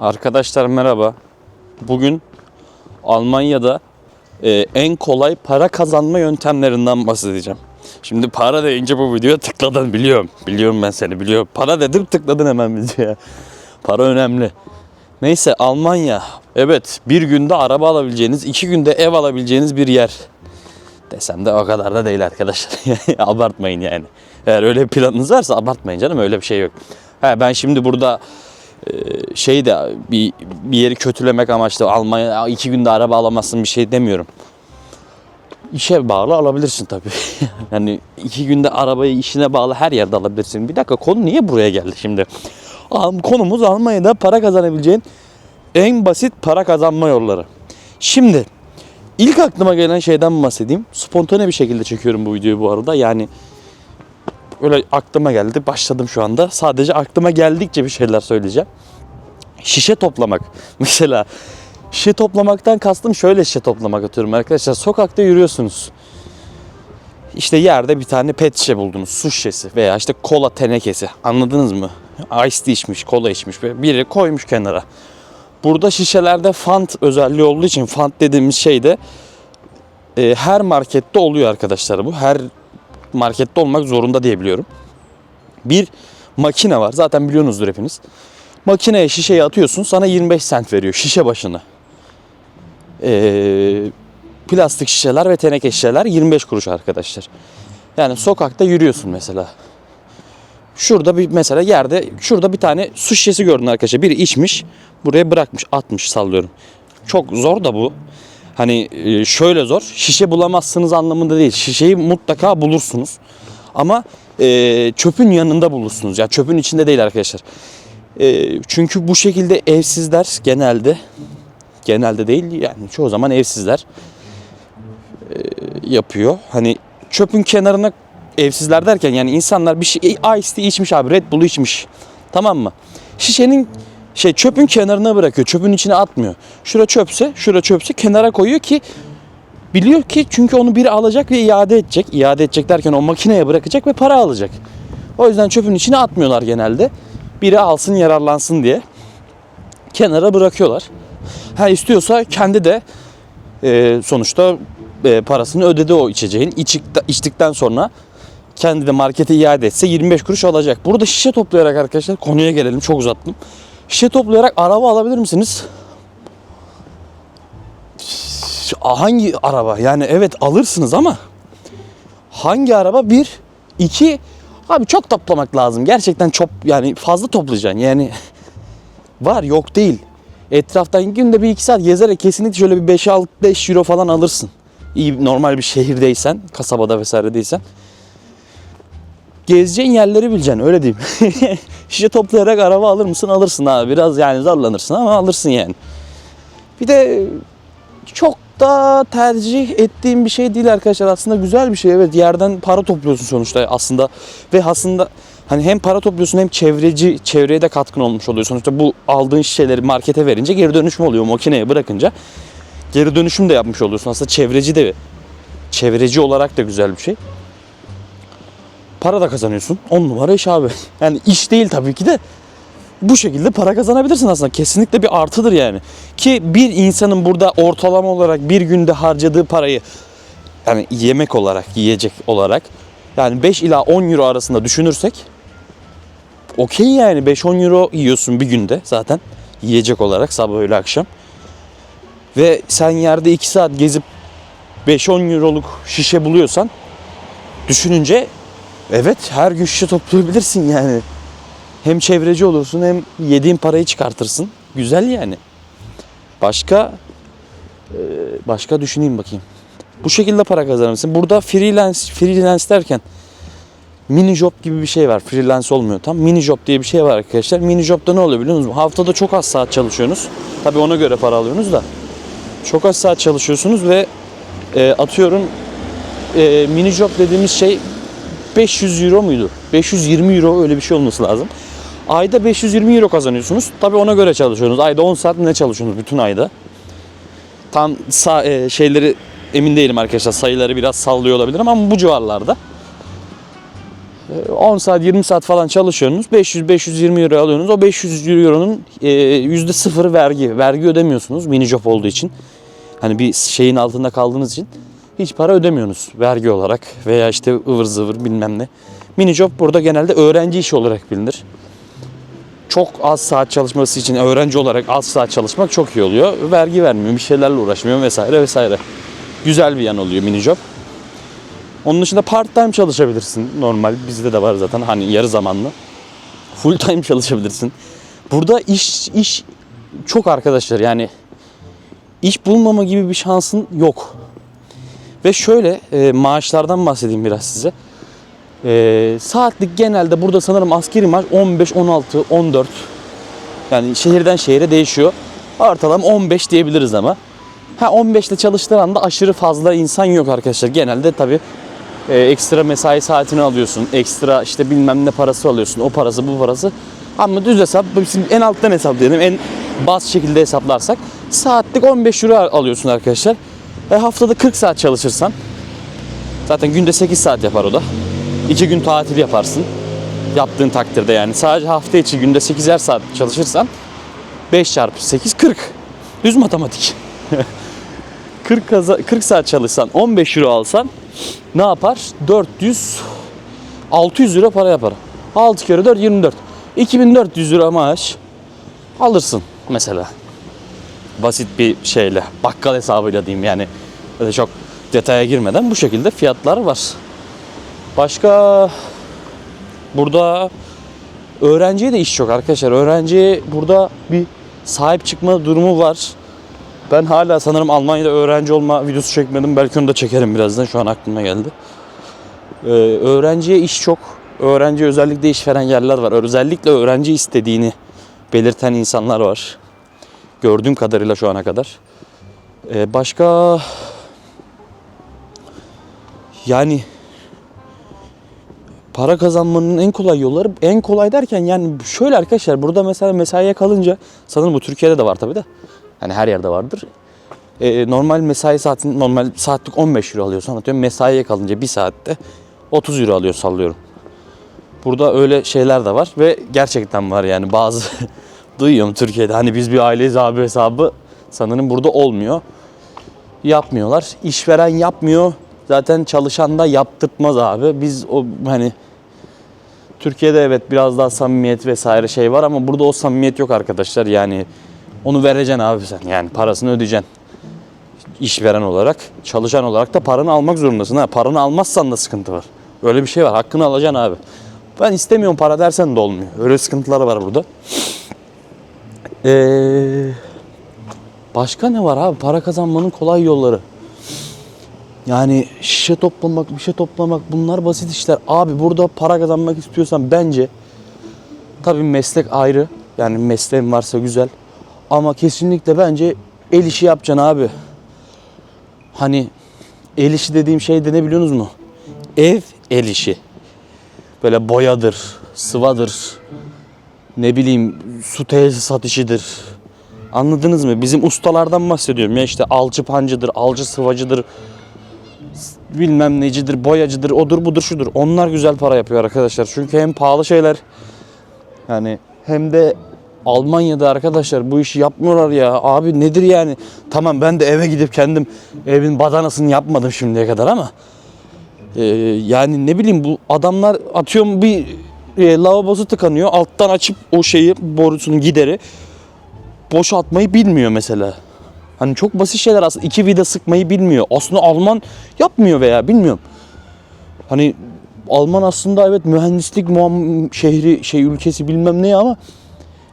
Arkadaşlar merhaba. Bugün Almanya'da e, en kolay para kazanma yöntemlerinden bahsedeceğim. Şimdi para deyince bu videoya tıkladın biliyorum. Biliyorum ben seni biliyorum. Para dedim tıkladın hemen videoya. Para önemli. Neyse Almanya. Evet bir günde araba alabileceğiniz, iki günde ev alabileceğiniz bir yer. Desem de o kadar da değil arkadaşlar. abartmayın yani. Eğer öyle bir planınız varsa abartmayın canım öyle bir şey yok. Ha, ben şimdi burada şey de bir, bir yeri kötülemek amaçlı Almanya iki günde araba alamazsın bir şey demiyorum. İşe bağlı alabilirsin tabii. yani iki günde arabayı işine bağlı her yerde alabilirsin. Bir dakika konu niye buraya geldi şimdi? Konumuz Almanya'da para kazanabileceğin en basit para kazanma yolları. Şimdi ilk aklıma gelen şeyden bahsedeyim. Spontane bir şekilde çekiyorum bu videoyu bu arada. Yani öyle aklıma geldi. Başladım şu anda. Sadece aklıma geldikçe bir şeyler söyleyeceğim. Şişe toplamak. Mesela şişe toplamaktan kastım şöyle şişe toplamak atıyorum arkadaşlar. Sokakta yürüyorsunuz. İşte yerde bir tane pet şişe buldunuz. Su şişesi veya işte kola tenekesi. Anladınız mı? Ice tea içmiş, kola içmiş biri koymuş kenara. Burada şişelerde fant özelliği olduğu için fant dediğimiz şey de e, her markette oluyor arkadaşlar bu. Her markette olmak zorunda diye biliyorum. Bir makine var. Zaten biliyorsunuzdur hepiniz. Makineye şişeyi atıyorsun. Sana 25 sent veriyor şişe başına. Ee, plastik şişeler ve teneke şişeler 25 kuruş arkadaşlar. Yani sokakta yürüyorsun mesela. Şurada bir mesela yerde şurada bir tane su şişesi gördün arkadaşlar. Biri içmiş, buraya bırakmış, atmış sallıyorum. Çok zor da bu. Hani e, şöyle zor. Şişe bulamazsınız anlamında değil. Şişeyi mutlaka bulursunuz. Ama e, çöpün yanında bulursunuz. Ya çöpün içinde değil arkadaşlar. E, çünkü bu şekilde evsizler genelde genelde değil yani çoğu zaman evsizler yapıyor. Hani çöpün kenarına evsizler derken yani insanlar bir şey ice tea içmiş abi Red Bull içmiş. Tamam mı? Şişenin şey çöpün kenarına bırakıyor. Çöpün içine atmıyor. Şura çöpse, şura çöpse kenara koyuyor ki biliyor ki çünkü onu biri alacak ve iade edecek. İade edecek derken o makineye bırakacak ve para alacak. O yüzden çöpün içine atmıyorlar genelde. Biri alsın yararlansın diye kenara bırakıyorlar. Ha istiyorsa kendi de e, sonuçta e, parasını ödedi o içeceğin. İçik- içtikten sonra kendi de markete iade etse 25 kuruş alacak. Burada şişe toplayarak arkadaşlar konuya gelelim çok uzattım. Şişe toplayarak araba alabilir misiniz? Hangi araba? Yani evet alırsınız ama hangi araba? Bir, iki, abi çok toplamak lazım. Gerçekten çok yani fazla toplayacaksın. Yani var yok değil. Etraftan günde bir iki saat gezerek kesinlikle şöyle bir 5-6-5 euro falan alırsın. İyi normal bir şehirdeysen, kasabada vesaire değilsen. Gezeceğin yerleri bileceksin öyle diyeyim. Şişe toplayarak araba alır mısın? Alırsın abi. Biraz yani zorlanırsın ama alırsın yani. Bir de çok da tercih ettiğim bir şey değil arkadaşlar. Aslında güzel bir şey. Evet yerden para topluyorsun sonuçta aslında. Ve aslında hani hem para topluyorsun hem çevreci çevreye de katkın olmuş oluyor. Sonuçta bu aldığın şişeleri markete verince geri dönüşüm oluyor makineye bırakınca. Geri dönüşüm de yapmış oluyorsun. Aslında çevreci de çevreci olarak da güzel bir şey. Para da kazanıyorsun. 10 numara iş abi. Yani iş değil tabii ki de bu şekilde para kazanabilirsin aslında. Kesinlikle bir artıdır yani. Ki bir insanın burada ortalama olarak bir günde harcadığı parayı yani yemek olarak, yiyecek olarak yani 5 ila 10 euro arasında düşünürsek okey yani 5-10 euro yiyorsun bir günde zaten yiyecek olarak sabah öğle akşam. Ve sen yerde 2 saat gezip 5-10 euroluk şişe buluyorsan düşününce evet her gün şişe toplayabilirsin yani. Hem çevreci olursun hem yediğin parayı çıkartırsın. Güzel yani. Başka e, başka düşüneyim bakayım. Bu şekilde para kazanırsın. Burada freelance freelance derken mini job gibi bir şey var. Freelance olmuyor tam. Mini job diye bir şey var arkadaşlar. Mini job'da ne oluyor biliyor musunuz? Haftada çok az saat çalışıyorsunuz. Tabii ona göre para alıyorsunuz da. Çok az saat çalışıyorsunuz ve e, atıyorum e, mini job dediğimiz şey 500 euro muydu? 520 euro öyle bir şey olması lazım. Ayda 520 euro kazanıyorsunuz. Tabii ona göre çalışıyorsunuz. Ayda 10 saat ne çalışıyorsunuz bütün ayda? Tam e, şeyleri emin değilim arkadaşlar. Sayıları biraz sallıyor olabilirim ama bu civarlarda. E, 10 saat 20 saat falan çalışıyorsunuz. 500-520 euro alıyorsunuz. O 500 euronun e, %0 vergi. Vergi ödemiyorsunuz mini job olduğu için. Hani bir şeyin altında kaldığınız için hiç para ödemiyorsunuz vergi olarak veya işte ıvır zıvır bilmem ne. Mini job burada genelde öğrenci işi olarak bilinir. Çok az saat çalışması için öğrenci olarak az saat çalışmak çok iyi oluyor. Vergi vermiyor, bir şeylerle uğraşmıyor vesaire vesaire. Güzel bir yan oluyor mini job. Onun dışında part time çalışabilirsin. Normal bizde de var zaten hani yarı zamanlı. Full time çalışabilirsin. Burada iş iş çok arkadaşlar yani iş bulmama gibi bir şansın yok. Ve şöyle e, maaşlardan bahsedeyim biraz size. E, saatlik genelde burada sanırım askeri maaş 15, 16, 14. Yani şehirden şehire değişiyor. Ortalama 15 diyebiliriz ama. Ha 15 ile çalıştığı anda aşırı fazla insan yok arkadaşlar. Genelde tabii e, ekstra mesai saatini alıyorsun. Ekstra işte bilmem ne parası alıyorsun. O parası bu parası. Ama düz hesap bizim en alttan hesaplayalım. En bas şekilde hesaplarsak saatlik 15 euro alıyorsun arkadaşlar. E, haftada 40 saat çalışırsan zaten günde 8 saat yapar o da. 2 gün tatil yaparsın. Yaptığın takdirde yani. Sadece hafta içi günde 8'er saat çalışırsan 5 çarpı 8 40. Düz matematik. 40, kaza, 40 saat çalışsan 15 euro alsan ne yapar? 400 600 euro para yapar. 6 kere 4 24. 2400 euro maaş alırsın mesela. Basit bir şeyle, bakkal hesabıyla diyeyim yani. Öyle çok detaya girmeden bu şekilde fiyatlar var. Başka burada öğrenciye de iş çok arkadaşlar. Öğrenciye burada bir sahip çıkma durumu var. Ben hala sanırım Almanya'da öğrenci olma videosu çekmedim. Belki onu da çekerim birazdan. Şu an aklıma geldi. Ee, öğrenciye iş çok. Öğrenci özellikle iş veren yerler var. Özellikle öğrenci istediğini belirten insanlar var. Gördüğüm kadarıyla şu ana kadar. Ee, başka yani para kazanmanın en kolay yolları en kolay derken yani şöyle arkadaşlar burada mesela mesaiye kalınca sanırım bu Türkiye'de de var tabii de. Hani her yerde vardır. Ee, normal mesai saatin normal saatlik 15 euro alıyorsun atıyorum mesaiye kalınca bir saatte 30 euro alıyor sallıyorum. Burada öyle şeyler de var ve gerçekten var yani bazı duyuyorum Türkiye'de hani biz bir aileyiz abi hesabı sanırım burada olmuyor. Yapmıyorlar. İşveren yapmıyor. Zaten çalışan da yaptırtmaz abi. Biz o hani Türkiye'de evet biraz daha samimiyet vesaire şey var ama burada o samimiyet yok arkadaşlar. Yani onu vereceksin abi sen. Yani parasını ödeyeceksin. İşveren olarak, çalışan olarak da paranı almak zorundasın. Ha, paranı almazsan da sıkıntı var. Öyle bir şey var. Hakkını alacaksın abi. Ben istemiyorum para dersen de olmuyor. Öyle sıkıntılar var burada. Ee, başka ne var abi? Para kazanmanın kolay yolları. Yani şişe toplamak, bir şey toplamak bunlar basit işler. Abi burada para kazanmak istiyorsan bence tabii meslek ayrı. Yani mesleğin varsa güzel. Ama kesinlikle bence el işi yapacaksın abi. Hani el işi dediğim şey de ne biliyorsunuz mu? Ev el işi. Böyle boyadır, sıvadır, ne bileyim su tesisat işidir. Anladınız mı? Bizim ustalardan bahsediyorum ya işte alçı pancıdır, alçı sıvacıdır, bilmem necidir, boyacıdır, odur budur şudur. Onlar güzel para yapıyor arkadaşlar. Çünkü hem pahalı şeyler yani hem de Almanya'da arkadaşlar bu işi yapmıyorlar ya. Abi nedir yani? Tamam ben de eve gidip kendim evin badanasını yapmadım şimdiye kadar ama e, yani ne bileyim bu adamlar atıyorum bir e, lavabosu tıkanıyor. Alttan açıp o şeyi borusunun gideri boşaltmayı bilmiyor mesela. Hani çok basit şeyler aslında. iki vida sıkmayı bilmiyor. Aslında Alman yapmıyor veya bilmiyorum. Hani Alman aslında evet mühendislik muam şehri şey ülkesi bilmem ne ama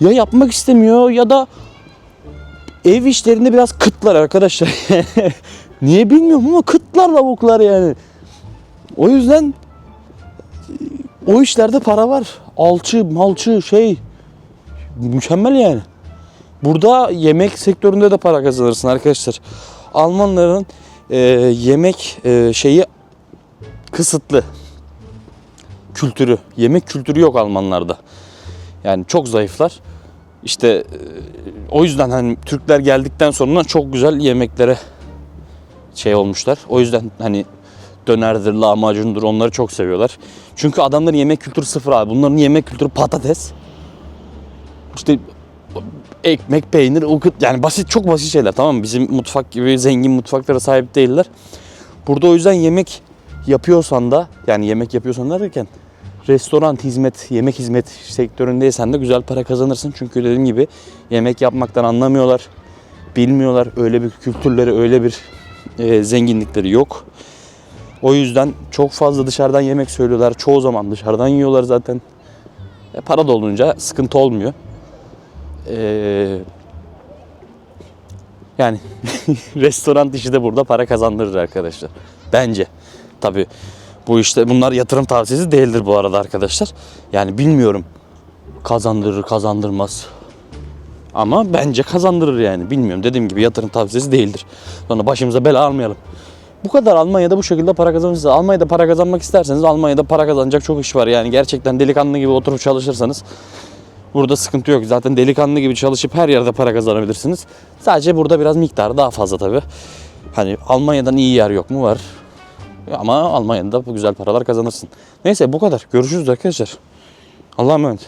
ya yapmak istemiyor ya da ev işlerinde biraz kıtlar arkadaşlar. Niye bilmiyorum ama kıtlar lavuklar yani. O yüzden o işlerde para var. Alçı, malçı şey mükemmel yani. Burada yemek sektöründe de para kazanırsın arkadaşlar. Almanların e, yemek e, şeyi kısıtlı. Kültürü. Yemek kültürü yok Almanlarda. Yani çok zayıflar. İşte e, o yüzden hani Türkler geldikten sonra çok güzel yemeklere şey olmuşlar. O yüzden hani dönerdir, lahmacundur onları çok seviyorlar. Çünkü adamların yemek kültürü sıfır abi. Bunların yemek kültürü patates. İşte ekmek, peynir, o kıt- yani basit çok basit şeyler tamam mı? Bizim mutfak gibi zengin mutfaklara sahip değiller. Burada o yüzden yemek yapıyorsan da yani yemek yapıyorsan derken restoran hizmet, yemek hizmet sektöründeysen de güzel para kazanırsın. Çünkü dediğim gibi yemek yapmaktan anlamıyorlar. Bilmiyorlar. Öyle bir kültürleri, öyle bir e, zenginlikleri yok. O yüzden çok fazla dışarıdan yemek söylüyorlar. Çoğu zaman dışarıdan yiyorlar zaten. E, para da olunca sıkıntı olmuyor. Ee, yani restoran işi de burada para kazandırır arkadaşlar. Bence. Tabi bu işte bunlar yatırım tavsiyesi değildir bu arada arkadaşlar. Yani bilmiyorum kazandırır kazandırmaz. Ama bence kazandırır yani. Bilmiyorum dediğim gibi yatırım tavsiyesi değildir. Sonra başımıza bela almayalım. Bu kadar Almanya'da bu şekilde para kazanırsınız. Almanya'da para kazanmak isterseniz Almanya'da para kazanacak çok iş var. Yani gerçekten delikanlı gibi oturup çalışırsanız Burada sıkıntı yok. Zaten delikanlı gibi çalışıp her yerde para kazanabilirsiniz. Sadece burada biraz miktarı daha fazla tabii. Hani Almanya'dan iyi yer yok mu? Var. Ama Almanya'da bu güzel paralar kazanırsın. Neyse bu kadar. Görüşürüz arkadaşlar. Allah'a emanet.